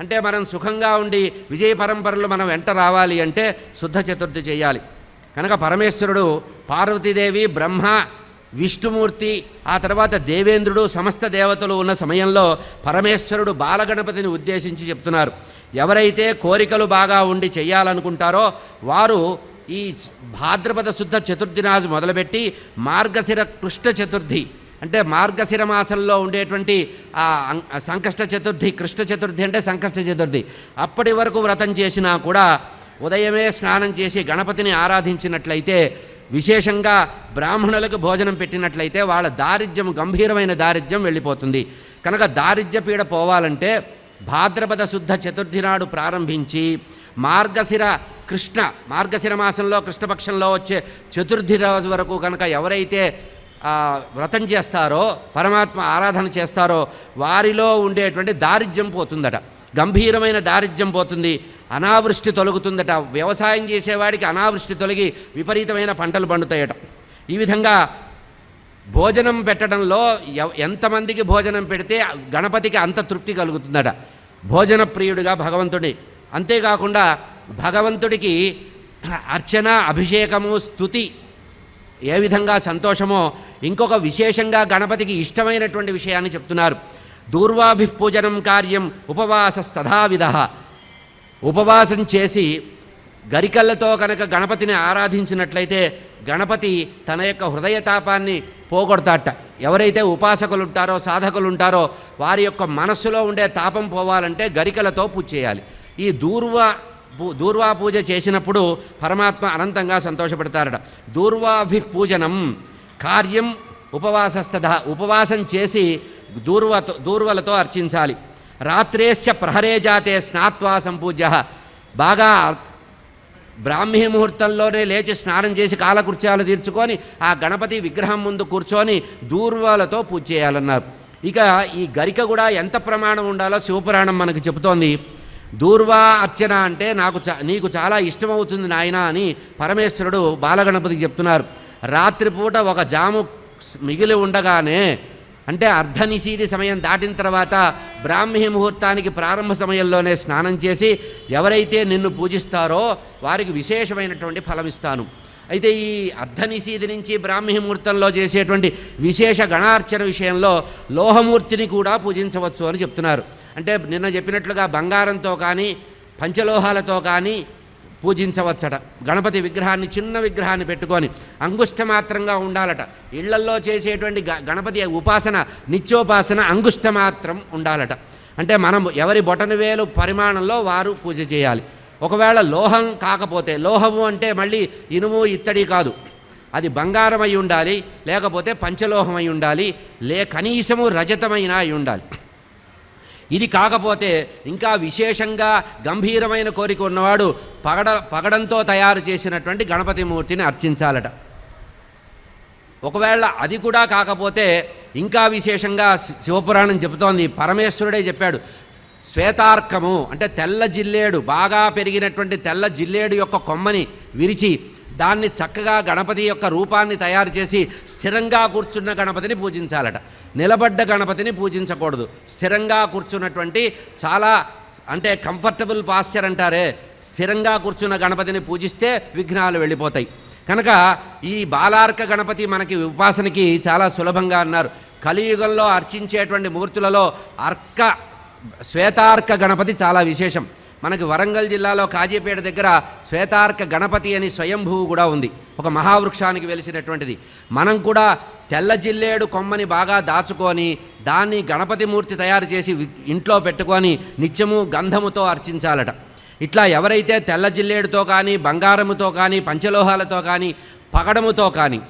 అంటే మనం సుఖంగా ఉండి విజయ పరంపరలు మనం వెంట రావాలి అంటే శుద్ధ చతుర్థి చేయాలి. కనుక పరమేశ్వరుడు పార్వతీదేవి బ్రహ్మ విష్ణుమూర్తి ఆ తర్వాత దేవేంద్రుడు సమస్త దేవతలు ఉన్న సమయంలో పరమేశ్వరుడు బాలగణపతిని ఉద్దేశించి చెప్తున్నారు. ఎవరైతే కోరికలు బాగా ఉండి చేయాలనుకుంటారో వారు ఈ భాద్రపద శుద్ధ చతుర్థి నాజు మొదలుపెట్టి మార్గశిర కృష్ణ చతుర్థి అంటే మార్గశిర మాసంలో ఉండేటువంటి ఆ సంకష్ట చతుర్థి కృష్ణ చతుర్థి అంటే సంకష్ట చతుర్థి. అప్పటి వరకు వ్రతం చేసినా కూడా ఉదయమే స్నానం చేసి గణపతిని ఆరాధించినట్లయితే విశేషంగా బ్రాహ్మణులకు భోజనం పెట్టినట్లయితే వాళ్ళ దారిద్ర్యం గంభీరమైన దారిద్ర్యం వెళ్ళిపోతుంది. కనుక దారిద్ర్య పీడ పోవాలంటే భాద్రపద శుద్ధ చతుర్థి నాడు ప్రారంభించి మార్గశిర కృష్ణ మార్గశిర మాసంలో కృష్ణపక్షంలో వచ్చే చతుర్థి రోజు వరకు కనుక ఎవరైతే వ్రతం చేస్తారో పరమాత్మ ఆరాధన చేస్తారో వారిలో ఉండేటువంటి దారిద్ర్యం పోతుందట. గంభీరమైన దారిద్ర్యం పోతుంది. అనావృష్టి తొలగుతుందట. వ్యవసాయం చేసేవాడికి అనావృష్టి తొలగి విపరీతమైన పంటలు పండుతాయట. ఈ విధంగా భోజనం పెట్టడంలో ఎంతమందికి భోజనం పెడితే గణపతికి అంత తృప్తి కలుగుతుందట. భోజన ప్రియుడిగా భగవంతుడి అంతేకాకుండా భగవంతుడికి అర్చన అభిషేకము స్తుతి ఏ విధంగా సంతోషమో ఇంకొక విశేషంగా గణపతికి ఇష్టమైనటువంటి విషయాన్ని చెప్తున్నారు. దూర్వాభిపూజనం కార్యం ఉపవాసస్తథావిధ. ఉపవాసం చేసి గరికళ్ళతో కనుక గణపతిని ఆరాధించినట్లయితే గణపతి తన యొక్క హృదయతాపాన్ని పోగొడతాట. ఎవరైతే ఉపాసకులు ఉంటారో సాధకులు ఉంటారో వారి యొక్క మనస్సులో ఉండే తాపం పోవాలంటే గరికలతో పూజ చేయాలి. ఈ దూర్వ దూర్వా పూజ చేసినప్పుడు పరమాత్మ అనంతంగా సంతోషపడతారట. దూర్వాభి పూజనం కార్యం ఉపవాసస్తథ ఉపవాసం చేసి దూర్వతో దూర్వలతో అర్చించాలి. రాత్రేశ్చ ప్రహరే జాతే స్నాత్వా సంపూజ్య. బాగా బ్రాహ్మీ ముహూర్తంలోనే లేచి స్నానం చేసి కాలకృత్యాలు తీర్చుకొని ఆ గణపతి విగ్రహం ముందు కూర్చొని దూర్వాలతో పూజ చేయాలన్నారు. ఇక ఈ గరిక కూడా ఎంత ప్రమాణం ఉండాలో శివపురాణం మనకు చెబుతోంది. దూర్వా అర్చన అంటే నాకు చా నీకు చాలా ఇష్టమవుతుంది నాయన అని పరమేశ్వరుడు బాలగణపతికి చెప్తున్నారు. రాత్రిపూట ఒక జాము మిగిలి ఉండగానే అంటే అర్ధనిశీది సమయం దాటిన తర్వాత బ్రాహ్మీ ముహూర్తానికి ప్రారంభ సమయంలోనే స్నానం చేసి ఎవరైతే నిన్ను పూజిస్తారో వారికి విశేషమైనటువంటి ఫలం ఇస్తాను అయితే ఈ అర్ధనిశీది నుంచి బ్రాహ్మీముహూర్తంలో చేసేటువంటి విశేష గణార్చన విషయంలో లోహమూర్తిని కూడా పూజించవచ్చు అని చెప్తున్నారు. అంటే నిన్న చెప్పినట్లుగా బంగారంతో కానీ పంచలోహాలతో కానీ పూజించవచ్చట. గణపతి విగ్రహాన్ని చిన్న విగ్రహాన్ని పెట్టుకొని అంగుష్ట మాత్రంగా ఉండాలట. ఇళ్ళల్లో చేసేటువంటి గ- గణపతి ఉపాసన నిత్యోపాసన అంగుష్ట మాత్రం ఉండాలట. అంటే మనం ఎవరి బొటన వేలు పరిమాణంలో వారు పూజ చేయాలి. ఒకవేళ లోహం కాకపోతే లోహము అంటే మళ్ళీ ఇనుము ఇత్తడి కాదు. అది బంగారం అయి ఉండాలి లేకపోతే పంచలోహం అయి ఉండాలి లే కనీసము రజతమైన అయి ఉండాలి. ఇది కాకపోతే ఇంకా విశేషంగా గంభీరమైన కోరిక ఉన్నవాడు పగడ పగడంతో తయారు చేసినటువంటి గణపతి మూర్తిని అర్చించాలట. ఒకవేళ అది కూడా కాకపోతే ఇంకా విశేషంగా శి- శివపురాణం చెబుతోంది పరమేశ్వరుడే చెప్పాడు శ్వేతార్కము అంటే తెల్ల జిల్లేడు బాగా పెరిగినటువంటి తెల్ల జిల్లేడు యొక్క కొమ్మని విరిచి దాన్ని చక్కగా గణపతి యొక్క రూపాన్ని తయారు చేసి స్థిరంగా కూర్చున్న గణపతిని పూజించాలట. నిలబడ్డ గణపతిని పూజించకూడదు. స్థిరంగా కూర్చున్నటువంటి చాలా అంటే కంఫర్టబుల్ పాస్చర్ అంటారే. స్థిరంగా కూర్చున్న గణపతిని పూజిస్తే విఘ్నాలు వెళ్ళిపోతాయి. కనుక ఈ బాలార్క గణపతి మనకి ఉపాసనకి చాలా సులభంగా అన్నారు. కలియుగంలో అర్చించేటువంటి మూర్తులలో అర్క శ్వేతార్క గణపతి చాలా విశేషం. మనకి వరంగల్ జిల్లాలో కాజీపేట దగ్గర శ్వేతార్క గణపతి అని స్వయంభువు కూడా ఉంది. ఒక మహావృక్షానికి వెలిసినటువంటిది. మనం కూడా తెల్ల జిల్లేడు కొమ్మని బాగా దాచుకొని దాన్ని గణపతి మూర్తి తయారు చేసి ఇంట్లో పెట్టుకొని నిత్యము గంధముతో అర్చించాలట. ఇట్లా ఎవరైతే తెల్ల జిల్లేడుతో కానీ బంగారముతో కానీ పంచలోహాలతో కానీ పగడముతో కానీ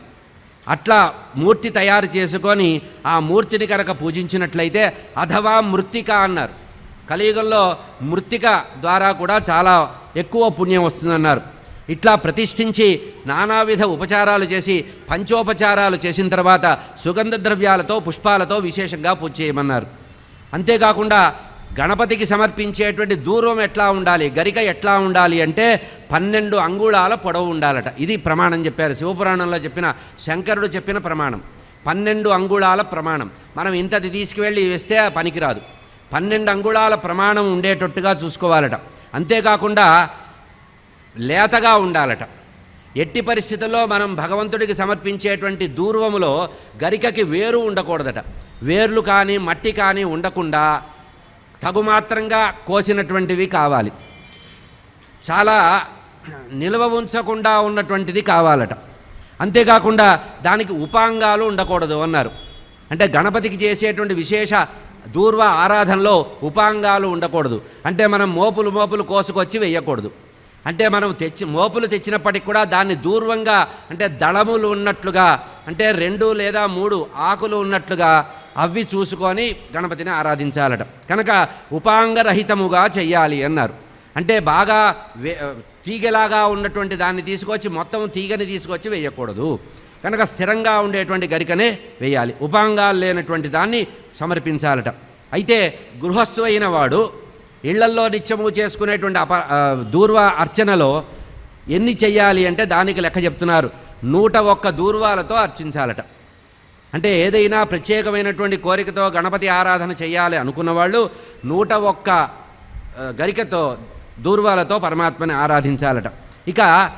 అట్లా మూర్తి తయారు చేసుకొని ఆ మూర్తిని కనుక పూజించినట్లయితే అథవా మృత్తిక అన్నారు. కలియుగంలో మృత్తిక ద్వారా కూడా చాలా ఎక్కువ పుణ్యం వస్తుందన్నారు. ఇట్లా ప్రతిష్ఠించి నానావిధ ఉపచారాలు చేసి పంచోపచారాలు చేసిన తర్వాత సుగంధ ద్రవ్యాలతో పుష్పాలతో విశేషంగా పూజ చేయమన్నారు. అంతేకాకుండా గణపతికి సమర్పించేటువంటి దూరం ఎట్లా ఉండాలి? గరిక ఎట్లా ఉండాలి అంటే పన్నెండు అంగుళాల పొడవు ఉండాలట. ఇది ప్రమాణం చెప్పారు. శివపురాణంలో చెప్పిన శంకరుడు చెప్పిన ప్రమాణం. పన్నెండు అంగుళాల ప్రమాణం. మనం ఇంతది తీసుకువెళ్ళి వేస్తే పనికిరాదు. పన్నెండు అంగుళాల ప్రమాణం ఉండేటట్టుగా చూసుకోవాలట. అంతేకాకుండా లేతగా ఉండాలట. ఎట్టి పరిస్థితుల్లో మనం భగవంతుడికి సమర్పించేటువంటి దూర్వములో గరికకి వేరు ఉండకూడదట. వేర్లు కానీ మట్టి కానీ ఉండకుండా తగుమాత్రంగా కోసినటువంటివి కావాలి. చాలా నిల్వ ఉంచకుండా ఉన్నటువంటిది కావాలట. అంతేకాకుండా దానికి ఉపాంగాలు ఉండకూడదు అన్నారు. అంటే గణపతికి చేసేటువంటి విశేష దూర్వ ఆరాధనలో ఉపాంగాలు ఉండకూడదు. అంటే మనం మోపులు మోపులు కోసుకొచ్చి వేయకూడదు. అంటే మనం తెచ్చి మోపులు తెచ్చినప్పటికి కూడా దాన్ని దూర్వంగా అంటే దళములు ఉన్నట్లుగా అంటే రెండు లేదా మూడు ఆకులు ఉన్నట్లుగా అవి చూసుకొని గణపతిని ఆరాధించాలట. కనుక ఉపాంగరహితముగా చెయ్యాలి అన్నారు. అంటే బాగా వే తీగలాగా ఉన్నటువంటి దాన్ని తీసుకొచ్చి మొత్తం తీగని తీసుకొచ్చి వేయకూడదు. కనుక స్థిరంగా ఉండేటువంటి గరికనే వేయాలి. ఉపాంగాలు లేనటువంటి దాన్ని సమర్పించాలట. అయితే గృహస్థు అయిన వాడు ఇళ్ళల్లో నిత్యము చేసుకునేటువంటి అప దూర్వ అర్చనలో ఎన్ని చెయ్యాలి అంటే దానికి లెక్క చెప్తున్నారు. నూట ఒక్క దూర్వాలతో అర్చించాలట. అంటే ఏదైనా ప్రత్యేకమైనటువంటి కోరికతో గణపతి ఆరాధన చేయాలి అనుకున్న వాళ్ళు నూట ఒక్క గరికతో దూర్వాలతో పరమాత్మని ఆరాధించాలట. ఇక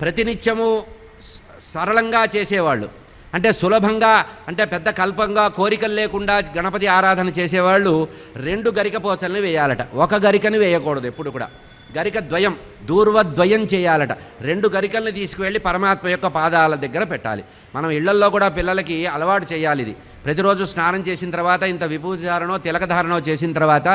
ప్రతినిత్యము స- సరళంగా చేసేవాళ్ళు. అంటే సులభంగా అంటే పెద్ద కల్పంగా కోరికలు లేకుండా గణపతి ఆరాధన చేసేవాళ్ళు రెండు గరిక పోచల్ని వేయాలట. ఒక గరికని వేయకూడదు ఎప్పుడు కూడా. గరిక ద్వయం దూర్వద్వయం చేయాలట. రెండు గరికల్ని తీసుకువెళ్ళి పరమాత్మ యొక్క పాదాల దగ్గర పెట్టాలి. మనం ఇళ్ళల్లో కూడా పిల్లలకి అలవాటు చేయాలి ఇది. ప్రతిరోజు స్నానం చేసిన తర్వాత ఇంత విభూతి ధారణో చేసిన తర్వాత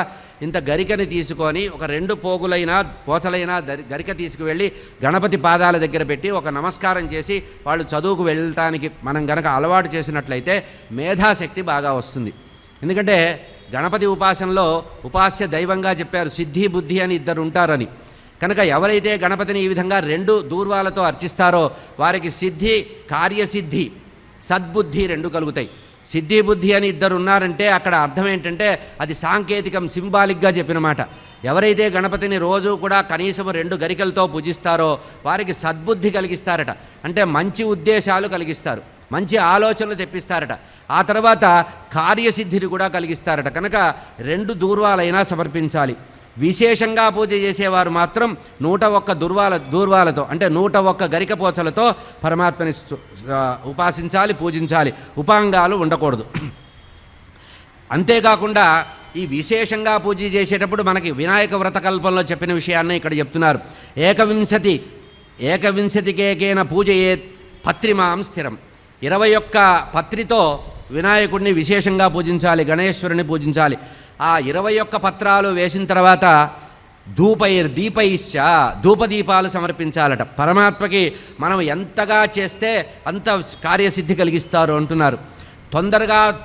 ఇంత గరికని తీసుకొని ఒక రెండు పోగులైనా పోతలైన గరిక తీసుకువెళ్ళి గణపతి పాదాల దగ్గర పెట్టి ఒక నమస్కారం చేసి వాళ్ళు చదువుకు వెళ్ళటానికి మనం గనక అలవాటు చేసినట్లయితే మేధాశక్తి బాగా వస్తుంది. ఎందుకంటే గణపతి ఉపాసనలో ఉపాస్య దైవంగా చెప్పారు సిద్ధి బుద్ధి అని ఇద్దరు ఉంటారని. కనుక ఎవరైతే గణపతిని ఈ విధంగా రెండు దూర్వాలతో అర్చిస్తారో వారికి సిద్ధి కార్యసిద్ధి సద్బుద్ధి రెండు కలుగుతాయి. సిద్ధి బుద్ధి అని ఇద్దరు ఉన్నారంటే అక్కడ అర్థం ఏంటంటే అది సాంకేతికం సింబాలిక్గా చెప్పిన మాట. ఎవరైతే గణపతిని రోజు కూడా కనీసం రెండు గరికలతో పూజిస్తారో వారికి సద్బుద్ధి కలిగిస్తారట. అంటే మంచి ఉద్దేశాలు కలిగిస్తారు. మంచి ఆలోచనలు తెప్పిస్తారట. ఆ తర్వాత కార్యసిద్ధిని కూడా కలిగిస్తారట. కనుక రెండు దూర్వాలైనా సమర్పించాలి. విశేషంగా పూజ చేసేవారు మాత్రం నూట ఒక్క దుర్వాల దూర్వాలతో అంటే నూట ఒక్క గరికపోచలతో పరమాత్మని ఉపాసించాలి పూజించాలి. ఉపాంగాలు ఉండకూడదు. అంతేకాకుండా ఈ విశేషంగా పూజ చేసేటప్పుడు మనకి వినాయక వ్రతకల్పంలో చెప్పిన విషయాన్ని ఇక్కడ చెప్తున్నారు. ఏకవింశతి ఏకవింశతికేకేన పూజయే పత్రిమాం స్థిరం. ఇరవై ఒక్క పత్రితో వినాయకుడిని విశేషంగా పూజించాలి గణేశ్వరుని పూజించాలి. ఆ ఇరవై ఒక్క పత్రాలు వేసిన తర్వాత ధూపైర్ దీపైశ్చ ధూపదీపాలు సమర్పించాలట. పరమాత్మకి మనం ఎంతగా చేస్తే అంత కార్యసిద్ధి కలిగిస్తారు అంటున్నారు. తొందరగా